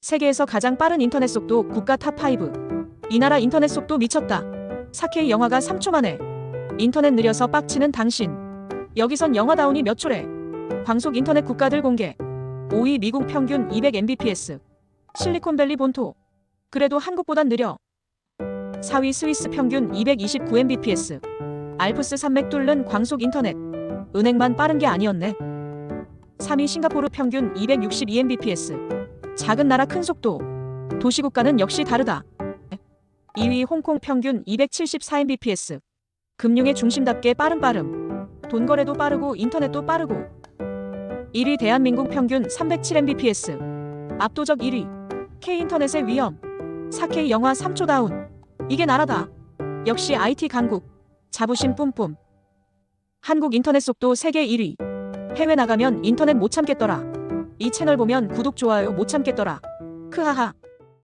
세계에서 가장 빠른 인터넷 속도 국가 탑5. 이 나라 인터넷 속도 미쳤다. 4K 영화가 3초 만에. 인터넷 느려서 빡치는 당신. 여기선 영화 다운이 몇 초래. 광속 인터넷 국가들 공개. 5위 미국 평균 200mbps. 실리콘밸리 본토. 그래도 한국보단 느려. 4위 스위스 평균 229mbps. 알프스 산맥 뚫는 광속 인터넷. 은행만 빠른 게 아니었네. 3위 싱가포르 평균 262mbps. 작은 나라 큰 속도. 도시국가는 역시 다르다. 2위 홍콩 평균 274mbps. 금융의 중심답게 빠른 빠름. 돈 거래도 빠르고 인터넷도 빠르고. 1위 대한민국 평균 307mbps. 압도적 1위. K인터넷의 위험. 4K 영화 3초 다운. 이게 나라다. 역시 IT 강국. 자부심 뿜뿜. 한국 인터넷 속도 세계 1위. 해외 나가면 인터넷 못 참겠더라. 이 채널 보면 구독 좋아요 못 참겠더라. 크하하.